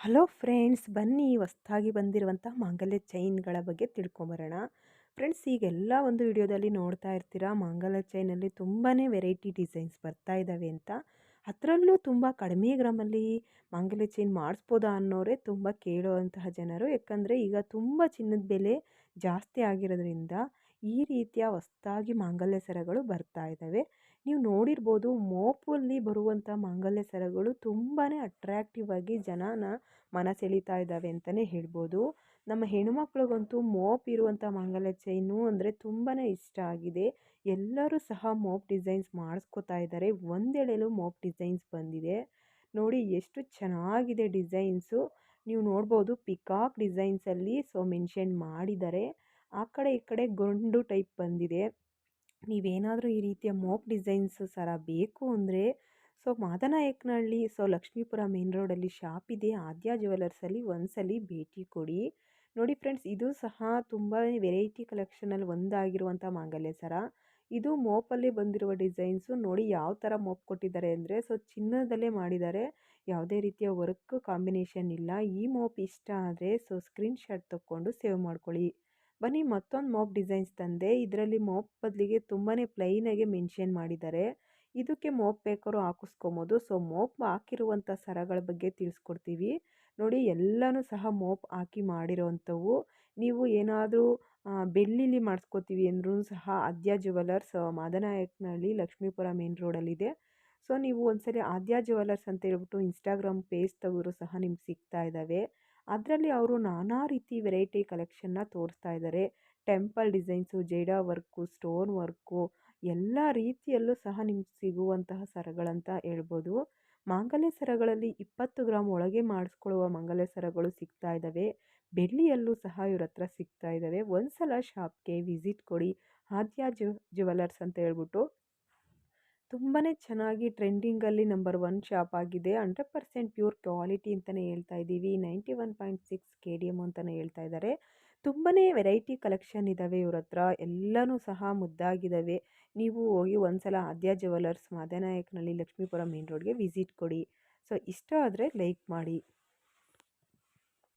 Hello friends, ಬನ್ನಿ ಹೊಸ್ದಾಗಿ ಬಂದಿರುವಂಥ ಮಾಂಗಲ್ಯ ಚೈನ್ಗಳ ಬಗ್ಗೆ ತಿಳ್ಕೊಂಬರೋಣ. ಫ್ರೆಂಡ್ಸ್ ಈಗೆಲ್ಲ ಒಂದು ವಿಡಿಯೋದಲ್ಲಿ ನೋಡ್ತಾ ಇರ್ತೀರಾ, ಮಾಂಗಲ್ಯ ಚೈನಲ್ಲಿ ತುಂಬಾ ವೆರೈಟಿ ಡಿಸೈನ್ಸ್ ಬರ್ತಾ ಇದ್ದಾವೆ ಅಂತ. ಅದರಲ್ಲೂ ತುಂಬ ಕಡಿಮೆ ಗ್ರಾಮಲ್ಲಿ ಮಾಂಗಲ್ಯ ಚೈನ್ ಮಾಡಿಸ್ಬೋದಾ ಅನ್ನೋರೇ ತುಂಬ ಕೇಳುವಂತಹ ಜನರು. ಯಾಕಂದರೆ ಈಗ ತುಂಬ ಚಿನ್ನದ ಬೆಲೆ ಜಾಸ್ತಿ ಆಗಿರೋದ್ರಿಂದ ಈ ರೀತಿಯ ಹೊಸ್ದಾಗಿ ಮಾಂಗಲ್ಯ ಸರಗಳು ಬರ್ತಾ ಇದ್ದಾವೆ. ನೀವು ನೋಡಿರ್ಬೋದು ಮೋಪಲ್ಲಿ ಬರುವಂಥ ಮಾಂಗಲ್ಯ ಸರಗಳು ತುಂಬಾ ಅಟ್ರ್ಯಾಕ್ಟಿವ್ ಆಗಿ ಜನನ ಮನ ಸೆಳೀತಾ ಇದ್ದಾವೆ ಅಂತಲೇ ಹೇಳ್ಬೋದು. ನಮ್ಮ ಹೆಣ್ಮಕ್ಳಿಗಂತೂ ಮೋಪ್ ಇರುವಂಥ ಮಾಂಗಲ್ಯ ಚೈನು ಅಂದರೆ ತುಂಬಾ ಇಷ್ಟ ಆಗಿದೆ. ಎಲ್ಲರೂ ಸಹ ಮೋಪ್ ಡಿಸೈನ್ಸ್ ಮಾಡಿಸ್ಕೋತಾ ಇದ್ದಾರೆ. ಒಂದೆಳೆಲು ಮೋಪ್ ಡಿಸೈನ್ಸ್ ಬಂದಿದೆ. ನೋಡಿ ಎಷ್ಟು ಚೆನ್ನಾಗಿದೆ ಡಿಸೈನ್ಸು ನೀವು ನೋಡ್ಬೋದು ಪಿಕಾಕ್ ಡಿಸೈನ್ಸಲ್ಲಿ ಸೊ ಮೆನ್ಷನ್ ಮಾಡಿದ್ದಾರೆ. ಆ ಕಡೆ ಈ ಕಡೆ ಗೊಂಡು ಟೈಪ್ ಬಂದಿದೆ. ನೀವೇನಾದರೂ ಈ ರೀತಿಯ ಮೋಪ್ ಡಿಸೈನ್ಸ್ ಸರ ಬೇಕು ಅಂದರೆ, so Madanayakanahalli, so Lakshmipura main ರೋಡಲ್ಲಿ ಶಾಪ್ ಇದೆ. ಆದ್ಯ ಜ್ಯುವೆಲರ್ಸಲ್ಲಿ ಒಂದ್ಸಲಿ ಭೇಟಿ ಕೊಡಿ. ನೋಡಿ ಫ್ರೆಂಡ್ಸ್, ಇದು ಸಹ ತುಂಬ ವೆರೈಟಿ ಕಲೆಕ್ಷನಲ್ಲಿ ಒಂದಾಗಿರುವಂಥ ಮಾಂಗಲ್ಯ ಸರ. ಇದು ಮೋಪಲ್ಲಿ ಬಂದಿರುವ ಡಿಸೈನ್ಸು. ನೋಡಿ ಯಾವ ಥರ ಮೋಪ್ ಕೊಟ್ಟಿದ್ದಾರೆ ಅಂದರೆ, ಸೊ ಚಿನ್ನದಲ್ಲೇ ಮಾಡಿದ್ದಾರೆ. ಯಾವುದೇ ರೀತಿಯ ವರ್ಕ್ ಕಾಂಬಿನೇಷನ್ ಇಲ್ಲ. ಈ ಮೋಪ್ ಇಷ್ಟ ಆದರೆ, ಸೊ ಸ್ಕ್ರೀನ್ ಶಾಟ್ ತಕ್ಕೊಂಡು ಸೇವ್ ಮಾಡ್ಕೊಳ್ಳಿ. ಬನ್ನಿ ಮತ್ತೊಂದು ಮಾಪ್ ಡಿಸೈನ್ಸ್ ತಂದೆ. ಇದರಲ್ಲಿ ಮಾಪ್ ಬದಲಿಗೆ ತುಂಬಾ ಪ್ಲೈನಾಗೆ ಮೆನ್ಷನ್ ಮಾಡಿದ್ದಾರೆ ಇದಕ್ಕೆ ಮೋಪ್ ಬೇಕಾದ್ರೂ ಹಾಕಿಸ್ಕೊಬೋದು. ಸೊ ಮೋಪ್ ಹಾಕಿರುವಂಥ ಸರಗಳ ಬಗ್ಗೆ ತಿಳಿಸ್ಕೊಡ್ತೀವಿ. ನೋಡಿ, ಎಲ್ಲನೂ ಸಹ ಮೋಪ್ ಹಾಕಿ ಮಾಡಿರೋವಂಥವು ನೀವು ಏನಾದರೂ ಬೆಳ್ಳಿಲಿ ಮಾಡಿಸ್ಕೋತೀವಿ ಅಂದ್ರೂ ಸಹ ಆದ್ಯ ಜುವೆಲರ್ಸ್ ಮಾದನಾಯಕನಹಳ್ಳಿ ಲಕ್ಷ್ಮೀಪುರ ಮೇನ್ ರೋಡಲ್ಲಿದೆ ಸೊ ನೀವು ಒಂದ್ಸರಿ ಆದ್ಯ ಜುವೆಲರ್ಸ್ ಅಂತ ಹೇಳ್ಬಿಟ್ಟು ಇನ್ಸ್ಟಾಗ್ರಾಮ್ ಪೇಜ್ ತೆಗೆದ್ರು ಸಹ ನಿಮ್ಗೆ ಸಿಗ್ತಾ ಇದ್ದಾವೆ ಅದರಲ್ಲಿ ಅವರು ನಾನಾ ರೀತಿ ವೆರೈಟಿ ಕಲೆಕ್ಷನ್ನ ತೋರಿಸ್ತಾ ಇದ್ದಾರೆ ಟೆಂಪಲ್ ಡಿಸೈನ್ಸು, ಜೈಡಾ ವರ್ಕು, ಸ್ಟೋನ್ ವರ್ಕು ಎಲ್ಲ ರೀತಿಯಲ್ಲೂ ಸಹ ನಿಮ್ಗೆ ಸಿಗುವಂತಹ ಸರಗಳಂತ ಹೇಳ್ಬೋದು. ಮಾಂಗಲ್ಯ ಸರಗಳಲ್ಲಿ ಇಪ್ಪತ್ತು ಗ್ರಾಮ್ ಒಳಗೆ ಮಾಡಿಸ್ಕೊಳ್ಳುವ ಮಾಂಗಲ್ಯ ಸರಗಳು ಸಿಗ್ತಾ ಇದ್ದಾವೆ ಬೆಳ್ಳಿಯಲ್ಲೂ ಸಹ ಇವ್ರ ಹತ್ರ ಸಿಗ್ತಾ ಇದ್ದಾವೆ ಒಂದು ಸಲ ಶಾಪ್ಗೆ ವಿಸಿಟ್ ಕೊಡಿ. ಆದ್ಯ ಜ್ಯುವೆಲರ್ಸ್ ಅಂತ ಹೇಳ್ಬಿಟ್ಟು ತುಂಬಾ ಚೆನ್ನಾಗಿ ಟ್ರೆಂಡಿಂಗಲ್ಲಿ ನಂಬರ್ ಒನ್ ಶಾಪ್ ಆಗಿದೆ. ಹಂಡ್ರೆಡ್ ಪರ್ಸೆಂಟ್ ಪ್ಯೂರ್ ಕ್ವಾಲಿಟಿ ಅಂತಲೇ ಹೇಳ್ತಾ ಇದ್ದೀವಿ. Ninety one point six K D M ಅಂತಲೇ ಹೇಳ್ತಾ ಇದ್ದಾರೆ. ತುಂಬಾ ವೆರೈಟಿ ಕಲೆಕ್ಷನ್ ಇದ್ದಾವೆ ಇವ್ರ ಹತ್ರ. ಎಲ್ಲನೂ ಸಹ ಮುದ್ದಾಗಿದ್ದಾವೆ ನೀವು ಹೋಗಿ ಒಂದ್ಸಲ ಆದ್ಯ ಜುವೆಲ್ಲರ್ಸ್ ಮಾದನಾಯಕನಲ್ಲಿ ಲಕ್ಷ್ಮೀಪುರ ಮೇನ್ ರೋಡ್ಗೆ ವಿಸಿಟ್ ಕೊಡಿ. ಸೊ ಇಷ್ಟ ಆದರೆ ಲೈಕ್ ಮಾಡಿ.